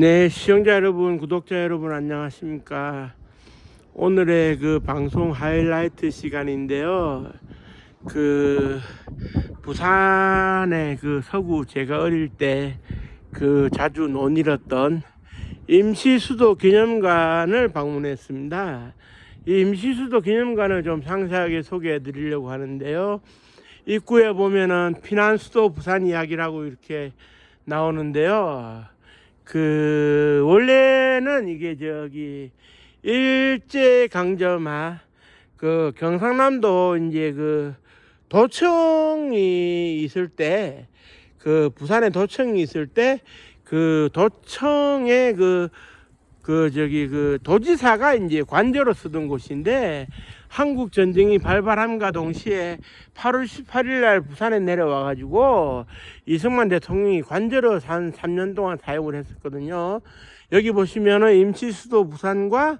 네, 시청자 여러분, 구독자 여러분 안녕하십니까? 오늘의 그 방송 하이라이트 시간인데요. 그 부산의 그 서구 제가 어릴 때 그 자주 논일었던 임시수도 기념관을 방문했습니다. 이 임시수도 기념관을 좀 상세하게 소개해 드리려고 하는데요. 입구에 보면은 피난수도 부산 이야기라고 이렇게 나오는데요. 그 원래는 이게 저기 일제 강점하 그 경상남도 이제 그 도청이 있을 때 그 부산에 도청이 있을 때 그 도청의 그 그 저기 그 도지사가 이제 관저로 쓰던 곳인데 한국 전쟁이 발발함과 동시에 8월 18일 날 부산에 내려와 가지고 이승만 대통령이 관저로 한 3년 동안 사용을 했었거든요. 여기 보시면은 임시 수도 부산과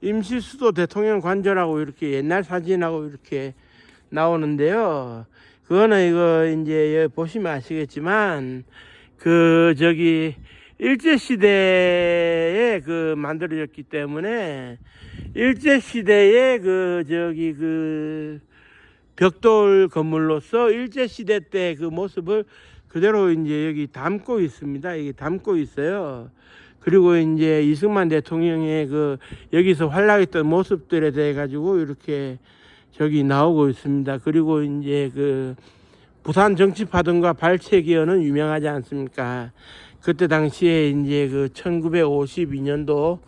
임시 수도 대통령 관저라고 이렇게 옛날 사진하고 이렇게 나오는데요. 그거는 이거 이제 여기 보시면 아시겠지만 그 저기 일제 시대에 그 만들어졌기 때문에 일제 시대에 그 저기 그 벽돌 건물로서 일제 시대 때 그 모습을 그대로 이제 여기 담고 있습니다. 이게 담고 있어요. 그리고 이제 이승만 대통령의 그 여기서 활락했던 모습들에 대해 가지고 이렇게 저기 나오고 있습니다. 그리고 이제 그 부산 정치파동과 발췌기원은 유명하지 않습니까? 그때 당시에 이제 그 1952년도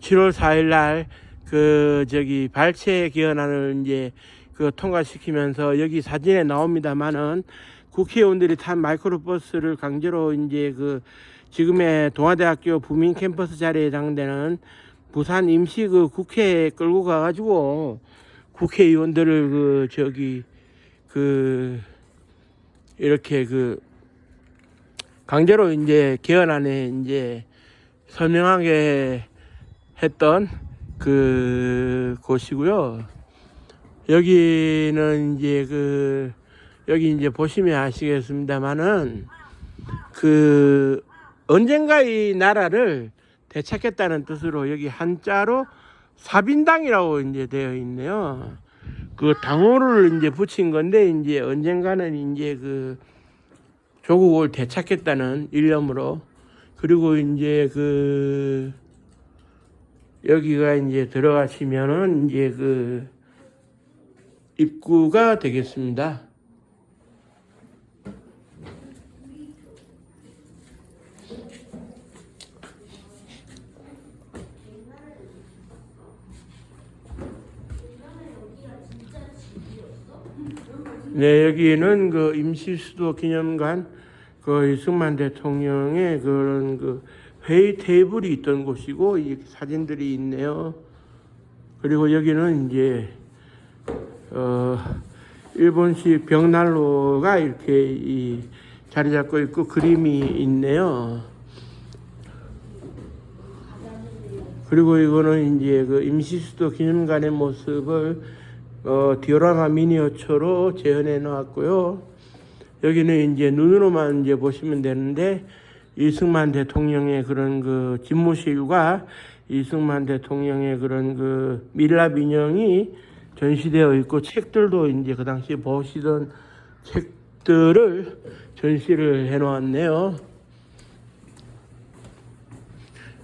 7월 4일 날 그 저기 발췌 기원안을 이제 그 통과시키면서 여기 사진에 나옵니다만은 국회의원들이 탄 마이크로버스를 강제로 이제 그 지금의 동아대학교 부민 캠퍼스 자리에 해당되는 부산 임시 그 국회에 끌고 가가지고 국회의원들을 그 저기 그 이렇게 그 강제로 이제 개헌 안에 이제 설명하게 했던 그 곳이고요. 여기는 이제 그 여기 이제 보시면 아시겠습니다만은 그 언젠가 이 나라를 되찾겠다는 뜻으로 여기 한자로 사빈당이라고 이제 되어 있네요. 그 당호를 이제 붙인 건데 이제 언젠가는 이제 그 조국을 되찾겠다는 일념으로 그리고 이제 그 여기가 이제 들어가시면은 이제 그 입구가 되겠습니다. 네, 여기는 그 임시 수도 기념관 그 이승만 대통령의 그런 그 회의 테이블이 있던 곳이고 이 사진들이 있네요. 그리고 여기는 이제 어 일본식 벽난로가 이렇게 이 자리 잡고 있고 그림이 있네요. 그리고 이거는 이제 그 임시수도 기념관의 모습을 어, 디오라마 미니어처로 재현해 놓았고요. 여기는 이제 눈으로만 이제 보시면 되는데 이승만 대통령의 그런 그 집무실과 이승만 대통령의 그런 그 밀랍 인형이 전시되어 있고 책들도 이제 그 당시에 보시던 책들을 전시를 해 놓았네요.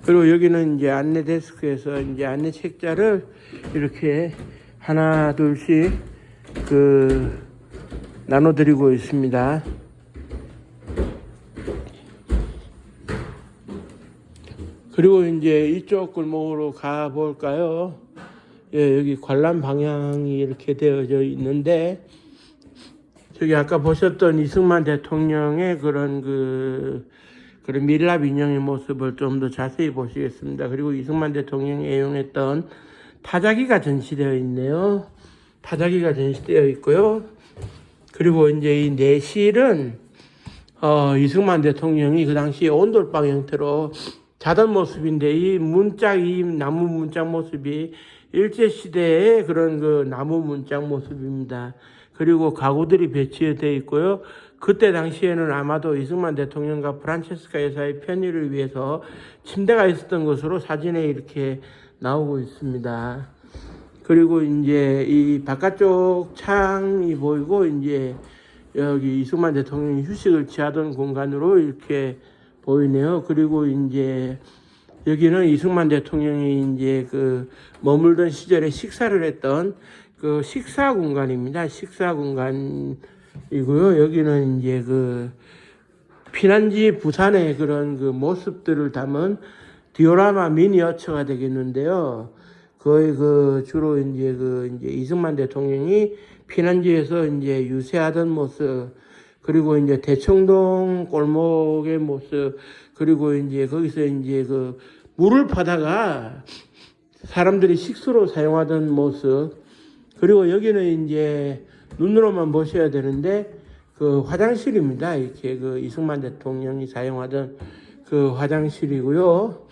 그리고 여기는 이제 안내 데스크에서 이제 안내 책자를 이렇게 하나 둘씩 그 나눠드리고 있습니다. 그리고 이제 이쪽 골목으로 가 볼까요? 예, 여기 관람 방향이 이렇게 되어져 있는데 저기 아까 보셨던 이승만 대통령의 그런 그 그런 밀랍 인형의 모습을 좀 더 자세히 보시겠습니다. 그리고 이승만 대통령이 애용했던 타자기가 전시되어 있네요. 타자기가 전시되어 있고요. 그리고 이제 이 내실은 어, 이승만 대통령이 그 당시에 온돌방 형태로 자던 모습인데 이 문짝 이 나무 문짝 모습이 일제 시대의 그런 그 나무 문짝 모습입니다. 그리고 가구들이 배치되어 있고요. 그때 당시에는 아마도 이승만 대통령과 프란체스카 여사의 편의를 위해서 침대가 있었던 것으로 사진에 이렇게 나오고 있습니다. 그리고 이제 이 바깥쪽 창이 보이고 이제 여기 이승만 대통령이 휴식을 취하던 공간으로 이렇게 보이네요. 그리고 이제 여기는 이승만 대통령이 이제 그 머물던 시절에 식사를 했던 그 식사 공간입니다. 식사 공간이고요. 여기는 이제 그 피난지 부산의 그런 그 모습들을 담은 디오라마 미니어처가 되겠는데요. 거의 그 주로 이제 그 이제 이승만 대통령이 피난지에서 이제 유세하던 모습 그리고 이제 대청동 골목의 모습 그리고 이제 거기서 이제 그 물을 파다가 사람들이 식수로 사용하던 모습 그리고 여기는 이제 눈으로만 보셔야 되는데 그 화장실입니다. 이렇게 그 이승만 대통령이 사용하던 그 화장실이고요.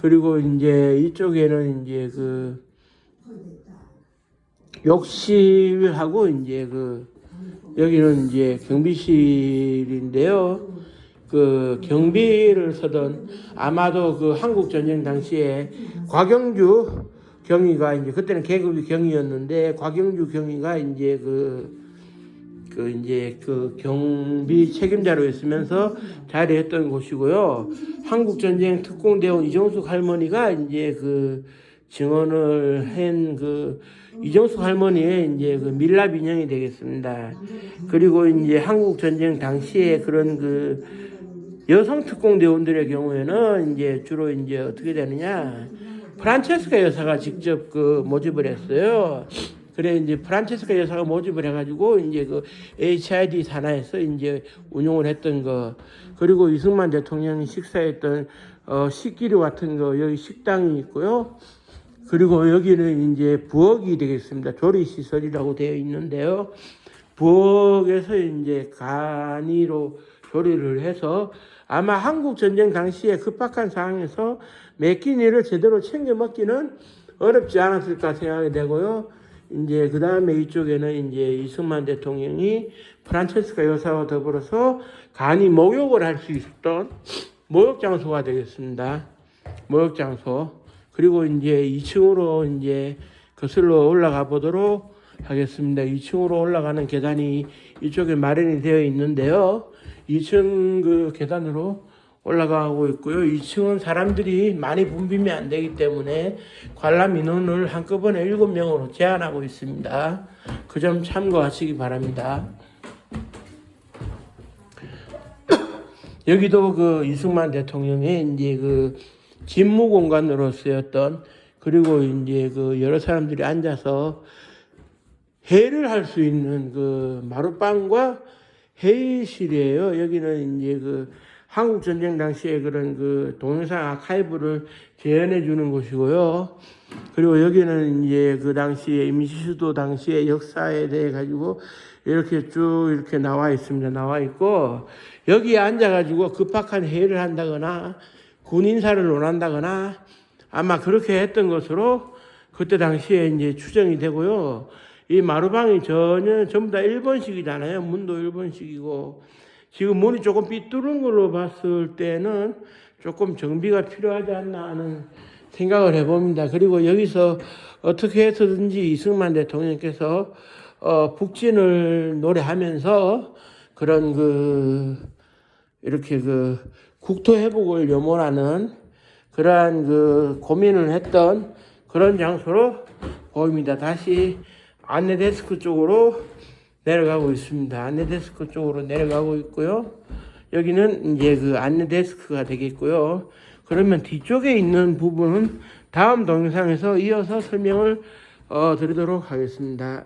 그리고 이제 이쪽에는 이제 그 욕실하고 이제 그 여기는 이제 경비실인데요. 그 경비를 서던 아마도 그 한국 전쟁 당시에 곽영주 경위가 이제 그때는 계급이 경위였는데 곽영주 경위가 이제 그, 그 이제 그 경비 책임자로 있으면서 자리했던 곳이고요. 한국 전쟁 특공대원 이종숙 할머니가 이제 그 증언을 한 그 이종숙 할머니의 이제 그 밀랍 인형이 되겠습니다. 그리고 이제 한국 전쟁 당시에 그런 그 여성 특공대원들의 경우에는 이제 주로 이제 어떻게 되느냐 프란체스카 여사가 직접 그 모집을 했어요. 그래 이제 프란체스카 여사가 모집을 해가지고 이제 그 HID 산하에서 이제 운용을 했던 거 그리고 이승만 대통령이 식사했던 어 식기류 같은 거 여기 식당이 있고요. 그리고 여기는 이제 부엌이 되겠습니다. 조리 시설이라고 되어 있는데요. 부엌에서 이제 간이로 조리를 해서 아마 한국 전쟁 당시에 급박한 상황에서 매끼니를 제대로 챙겨 먹기는 어렵지 않았을까 생각이 되고요. 이제 그 다음에 이쪽에는 이제 이승만 대통령이 프란체스카 여사와 더불어서 간이 목욕을 할 수 있었던 목욕 장소가 되겠습니다. 목욕 장소. 그리고 이제 2층으로 이제 거슬러 올라가 보도록 하겠습니다. 2층으로 올라가는 계단이 이쪽에 마련이 되어 있는데요. 2층 그 계단으로 올라가고 있고요. 2층은 사람들이 많이 붐비면 안 되기 때문에 관람 인원을 한꺼번에 7명으로 제한하고 있습니다. 그 점 참고하시기 바랍니다. 여기도 그 이승만 대통령의 이제 그 집무 공간으로 쓰였던 그리고 이제 그 여러 사람들이 앉아서 회를 할 수 있는 그 마룻방과 회의실이에요. 여기는 이제 그 한국 전쟁 당시에 그런 그 동영상 아카이브를 재현해 주는 곳이고요. 그리고 여기는 이제 그 당시에 임시수도 당시의 역사에 대해 가지고 이렇게 쭉 이렇게 나와 있습니다. 나와 있고 여기에 앉아 가지고 급박한 회의를 한다거나 군 인사를 논한다거나 아마 그렇게 했던 것으로 그때 당시에 이제 추정이 되고요. 이 마루방이 전혀 전부 다 일본식이잖아요. 문도 일본식이고 지금 문이 조금 삐뚤은 걸로 봤을 때는 조금 정비가 필요하지 않나 하는 생각을 해봅니다. 그리고 여기서 어떻게 해서든지 이승만 대통령께서 어, 북진을 노래하면서 그런 그 이렇게 그 국토 회복을 염원하는 그러한 그 고민을 했던 그런 장소로 보입니다. 다시 안내 데스크 쪽으로 내려가고 있습니다. 안내 데스크 쪽으로 내려가고 있고요. 여기는 이제 그 안내 데스크가 되겠고요. 그러면 뒤쪽에 있는 부분은 다음 동영상에서 이어서 설명을 어, 드리도록 하겠습니다.